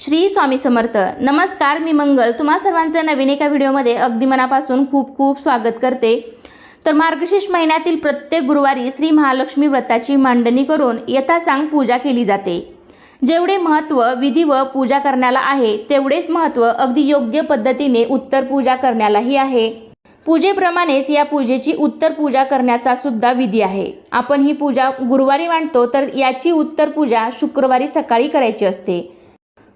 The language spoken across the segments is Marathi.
श्री स्वामी समर्थ. नमस्कार मी मंगल. तुम्हा सर्वांचं नवीन एका व्हिडिओमध्ये अगदी मनापासून खूप खूप स्वागत करते. तर मार्गशीर्ष महिन्यातील प्रत्येक गुरुवारी श्री महालक्ष्मी व्रताची मांडणी करून यथासांग पूजा केली जाते. जेवढे महत्त्व विधी व पूजा करण्याला आहे तेवढेच महत्त्व अगदी योग्य पद्धतीने उत्तर पूजा करण्यालाही आहे. पूजेप्रमाणेच या पूजेची उत्तर पूजा करण्याचा सुद्धा विधी आहे. आपण ही पूजा गुरुवारी मांडतो तर याची उत्तर पूजा शुक्रवारी सकाळी करायची असते.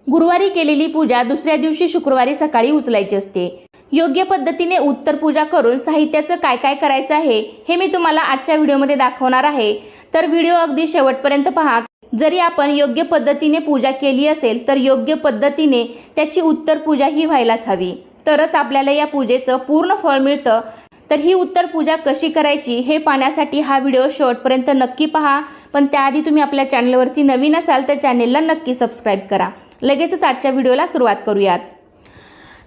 गुरुवारी केलेली पूजा दुसऱ्या दिवशी शुक्रवारी सकाळी उचलायची असते. योग्य पद्धतीने उत्तर पूजा करून साहित्याचं काय काय करायचं आहे हे मी तुम्हाला आजच्या व्हिडिओमध्ये दाखवणार आहे. तर व्हिडिओ अगदी शेवटपर्यंत पहा. जरी आपण योग्य पद्धतीने पूजा केली असेल तर योग्य पद्धतीने त्याची उत्तर पूजा ही व्हायलाच हवी. तरच आपल्याला या पूजेचं पूर्ण फळ मिळतं. तर ही उत्तर पूजा कशी करायची हे पाहण्यासाठी हा व्हिडिओ शेवटपर्यंत नक्की पहा. पण त्याआधी तुम्ही आपल्या चॅनलवरती नवीन असाल तर चॅनेलला नक्की सबस्क्राईब करा. लगेचच आजच्या व्हिडिओला सुरुवात करूयात.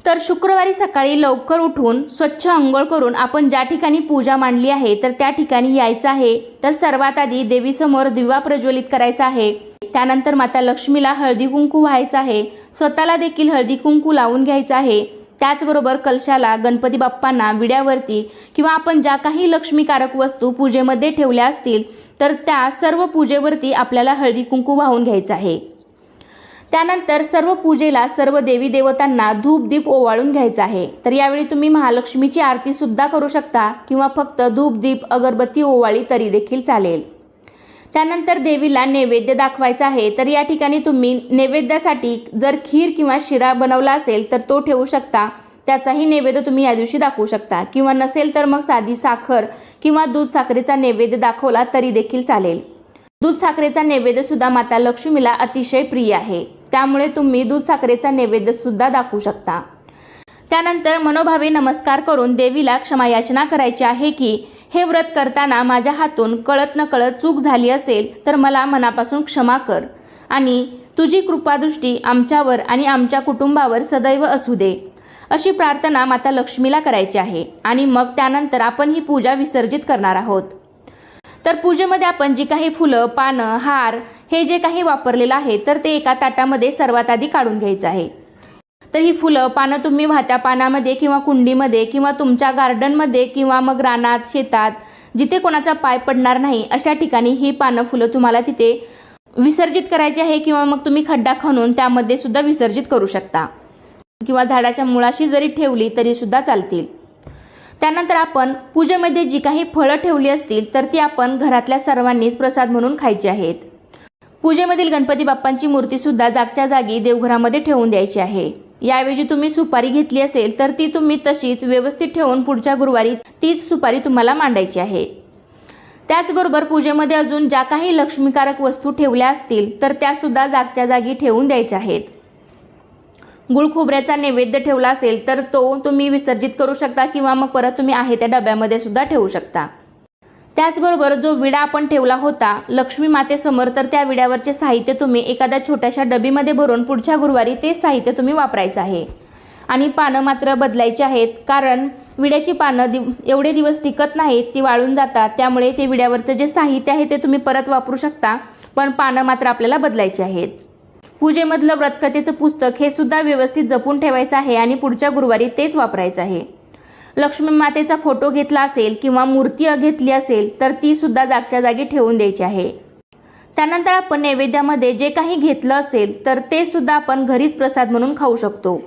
तर शुक्रवारी सकाळी लवकर उठून स्वच्छ अंघोळ करून आपण ज्या ठिकाणी पूजा मांडली आहे तर त्या ठिकाणी यायचं आहे. तर सर्वात आधी देवीसमोर दिवा प्रज्वलित करायचा आहे. त्यानंतर माता लक्ष्मीला हळदी कुंकू व्हायचं आहे. स्वतःला देखील हळदी कुंकू लावून घ्यायचं आहे. त्याचबरोबर कलशाला गणपती बाप्पांना विड्यावरती किंवा आपण ज्या काही लक्ष्मीकारक वस्तू पूजेमध्ये ठेवल्या असतील तर त्या सर्व पूजेवरती आपल्याला हळदी कुंकू वाहून घ्यायचं आहे. त्यानंतर सर्व पूजेला सर्व देवी देवतांना धूप दीप ओवाळून घ्यायचा आहे. तर यावेळी तुम्ही महालक्ष्मीची आरती सुद्धा करू शकता किंवा फक्त धूप दीप अगरबत्ती ओवाळी तरी देखील चालेल. त्यानंतर देवीला नैवेद्य दाखवायचा आहे. तर या ठिकाणी तुम्ही नैवेद्यासाठी जर खीर किंवा शिरा बनवला असेल तर तो ठेवू शकता. त्याचाही नैवेद्य तुम्ही या दिवशी दाखवू शकता. किंवा नसेल तर मग साधी साखर किंवा दूध साखरेचा नैवेद्य दाखवला तरी देखील चालेल. दूध साखरेचा नैवेद्यसुद्धा माता लक्ष्मीला अतिशय प्रिय आहे. त्यामुळे तुम्ही दूध साखरेचा नैवेद्यसुद्धा दाखवू शकता. त्यानंतर मनोभावे नमस्कार करून देवीला क्षमायाचना करायची आहे की हे व्रत करताना माझ्या हातून कळत नकळत चूक झाली असेल तर मला मनापासून क्षमा कर आणि तुझी कृपादृष्टी आमच्यावर आणि आमच्या कुटुंबावर सदैव असू दे. अशी प्रार्थना माता लक्ष्मीला करायची आहे आणि मग त्यानंतर आपण ही पूजा विसर्जित करणार आहोत. तर पूजेमध्ये आपण जी काही फुलं पानं हार हे जे काही वापरलेलं आहे तर ते एका ताटामध्ये सर्वात आधी काढून घ्यायचं आहे. तर ही फुलं पानं तुम्ही वाहत्या पानामध्ये किंवा कुंडीमध्ये किंवा तुमच्या गार्डनमध्ये किंवा मग रानात शेतात जिथे कोणाचा पाय पडणार नाही अशा ठिकाणी ही पानं फुलं तुम्हाला तिथे विसर्जित करायची आहे किंवा मग तुम्ही खड्डा खणून त्यामध्ये सुद्धा विसर्जित करू शकता. किंवा झाडाच्या मुळाशी जरी ठेवली तरी सुद्धा चालतील. त्यानंतर आपण पूजेमध्ये जी काही फळं ठेवली असतील तर ती आपण घरातल्या सर्वांनीच प्रसाद म्हणून खायची आहेत. पूजेमधील गणपती बाप्पांची मूर्तीसुद्धा जागच्या जागी देवघरामध्ये ठेवून द्यायची आहे. याऐवजी तुम्ही सुपारी घेतली असेल तर ती तुम्ही तशीच व्यवस्थित ठेवून पुढच्या गुरुवारी तीच सुपारी तुम्हाला मांडायची आहे. त्याचबरोबर पूजेमध्ये अजून ज्या काही लक्ष्मीकारक वस्तू ठेवल्या असतील तर त्यासुद्धा जागच्या जागी ठेवून द्यायच्या आहेत. गुळ खोबऱ्याचा नैवेद्य ठेवला असेल तर तो तुम्ही विसर्जित करू शकता किंवा मग परत तुम्ही आहे त्या डब्यामध्ये सुद्धा ठेवू शकता. त्याचबरोबर जो विडा आपण ठेवला होता लक्ष्मी मातेसमोर तर त्या विड्यावरचे साहित्य तुम्ही एखाद्या छोट्याशा डबीमध्ये भरून पुढच्या गुरुवारी ते साहित्य तुम्ही वापरायचं आहे. आणि पानं मात्र बदलायची आहेत कारण विड्याची पानं दिव एवढे दिवस टिकत नाहीत ती वाळून जातात त्यामुळे ते विड्यावरचं जे साहित्य आहे ते तुम्ही परत वापरू शकता पण पानं मात्र आपल्याला बदलायची आहेत. पूजेमधलं व्रतकथेचं पुस्तक हे सुद्धा व्यवस्थित जपून ठेवायचं आहे आणि पुढच्या गुरुवारी तेच वापरायचं आहे. लक्ष्मी मातेचा फोटो घेतला असेल किंवा मूर्ती घेतली असेल तर ती सुद्धा जागच्या जागी ठेवून द्यायची आहे. त्यानंतर आपण नैवेद्यामध्ये जे काही घेतलं असेल तर ते सुद्धा आपण घरीच प्रसाद म्हणून खाऊ शकतो.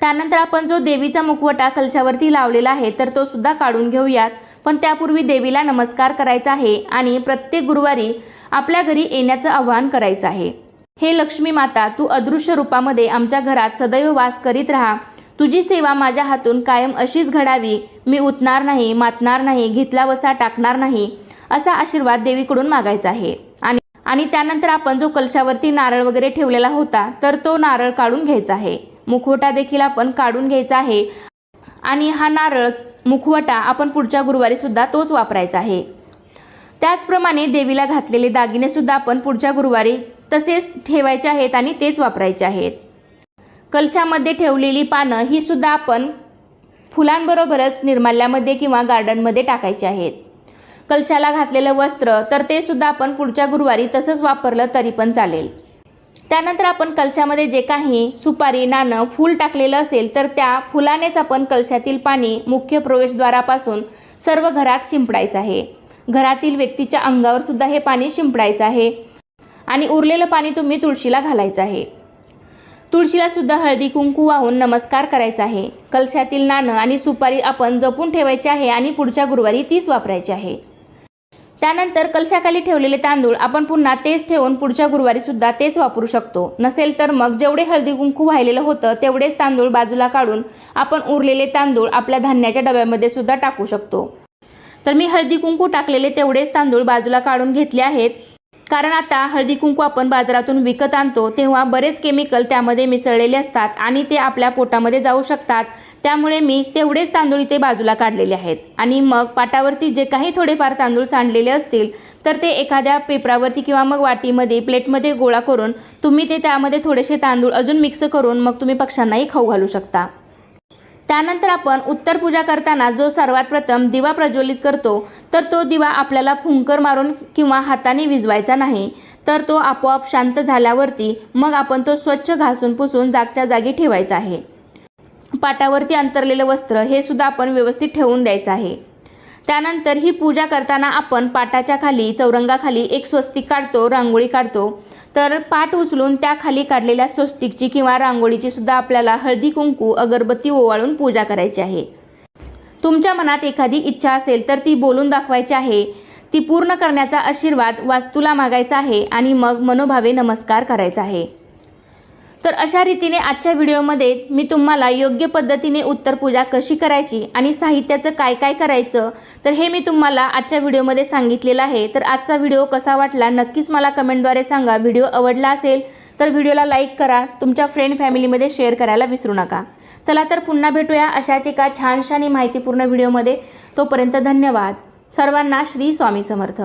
त्यानंतर आपण जो देवीचा मुखवटा कलशावरती लावलेला आहे तर तो सुद्धा काढून घेऊयात. पण त्यापूर्वी देवीला नमस्कार करायचा आहे आणि प्रत्येक गुरुवारी आपल्या घरी येण्याचं आवाहन करायचं आहे. हे लक्ष्मी माता तू अदृश्य रूपामध्ये आमच्या घरात सदैव वास करीत राहा. तुझी सेवा माझ्या हातून कायम अशीच घडावी. मी उतणार नाही मातणार नाही घेतला वसा टाकणार नाही असा आशीर्वाद देवीकडून मागायचा आहे. आणि आणि त्यानंतर आपण जो कलशावरती नारळ वगैरे ठेवलेला होता तर तो नारळ काढून घ्यायचा आहे. मुखवटा देखील आपण काढून घ्यायचा आहे. आणि हा नारळ मुखवटा आपण पुढच्या गुरुवारी सुद्धा तोच वापरायचा आहे. त्याचप्रमाणे देवीला घातलेले दागिनेसुद्धा आपण पुढच्या गुरुवारी तसेच ठेवायचे आहेत आणि तेच वापरायचे आहेत. कलशामध्ये ठेवलेली पानं ही सुद्धा आपण फुलांबरोबरच निर्माल्यामध्ये किंवा गार्डनमध्ये टाकायचे आहेत. कलशाला घातलेलं वस्त्र तर ते सुद्धा आपण पुढच्या गुरुवारी तसंच वापरलं तरी पण चालेल. त्यानंतर आपण कलशामध्ये जे काही सुपारी नाणं फूल टाकलेलं असेल तर त्या फुलानेच आपण कलशातील पाणी मुख्य प्रवेशद्वारापासून सर्व घरात शिंपडायचं आहे. घरातील व्यक्तीच्या अंगावर सुद्धा हे पाणी शिंपडायचं आहे. आणि उरलेलं पाणी तुम्ही तुळशीला घालायचं आहे. तुळशीला सुद्धा हळदी कुंकू वाहून नमस्कार करायचा आहे. कलशातील नाणं आणि सुपारी आपण जपून ठेवायची आहे आणि पुढच्या गुरुवारी तीच वापरायची आहे. त्यानंतर कलशाखाली ठेवलेले तांदूळ आपण पुन्हा तेच ठेवून पुढच्या गुरुवारी सुद्धा तेच वापरू शकतो. नसेल तर मग जेवढे हळदी कुंकू वाहिलेलं होतं तेवढेच तांदूळ बाजूला काढून आपण उरलेले तांदूळ आपल्या धान्याच्या डब्यामध्ये सुद्धा टाकू शकतो. तर मी हळदी कुंकू टाकलेले तेवढेच तांदूळ बाजूला काढून घेतले आहेत. कारण आता हळदी कुंकू आपण बाजारातून विकत आणतो तेव्हा बरेच केमिकल त्यामध्ये मिसळलेले असतात आणि ते आपल्या पोटामध्ये जाऊ शकतात. त्यामुळे मी तेवढेच तांदूळ इथे बाजूला काढलेले आहेत. आणि मग पाटावरती जे काही थोडेफार तांदूळ सांडलेले असतील तर ते एखाद्या पेपरावरती किंवा मग वाटीमध्ये प्लेटमध्ये गोळा करून तुम्ही ते त्यामध्ये थोडेसे तांदूळ अजून मिक्स करून मग तुम्ही पक्ष्यांनाही खाऊ घालू शकता. त्यानंतर आपण उत्तर पूजा करताना जो सर्वात प्रथम दिवा प्रज्वलित करतो तर तो दिवा आपल्याला फुंकर मारून किंवा हाताने विजवायचा नाही. तर तो आपोआप शांत झाल्यावरती मग आपण तो स्वच्छ घासून पुसून जागच्या जागी ठेवायचा आहे. पाटावरती अंतरलेलं वस्त्र हे सुद्धा आपण व्यवस्थित ठेवून द्यायचं आहे. त्यानंतर ही पूजा करताना आपण पाटाच्या खाली चौरंगाखाली एक स्वस्तिक काढतो रांगोळी काढतो. तर पाट उचलून त्याखाली काढलेल्या स्वस्तिकची किंवा रांगोळीची सुद्धा आपल्याला हळदी कुंकू अगरबत्ती ओवाळून पूजा करायची आहे. तुमच्या मनात एखादी इच्छा असेल तर ती बोलून दाखवायची आहे. ती पूर्ण करण्याचा आशीर्वाद वास्तूला मागायचा आहे आणि मग मनोभावे नमस्कार करायचा आहे. तर अशा रीतीने आजच्या व्हिडिओमध्ये मी तुम्हाला योग्य पद्धतीने उत्तर पूजा कशी करायची आणि साहित्याचं काय काय करायचं तर हे मी तुम्हाला आजच्या व्हिडिओमध्ये सांगितलेलं आहे. तर आजचा व्हिडिओ कसा वाटला नक्कीच मला कमेंटद्वारे सांगा. व्हिडिओ आवडला असेल तर व्हिडिओला लाईक करा. तुमच्या फ्रेंड फॅमिलीमध्ये शेअर करायला विसरू नका. चला तर पुन्हा भेटूया अशाच एका छानशा आणि माहितीपूर्ण व्हिडिओमध्ये. तोपर्यंत धन्यवाद. सर्वांना श्री स्वामी समर्थ.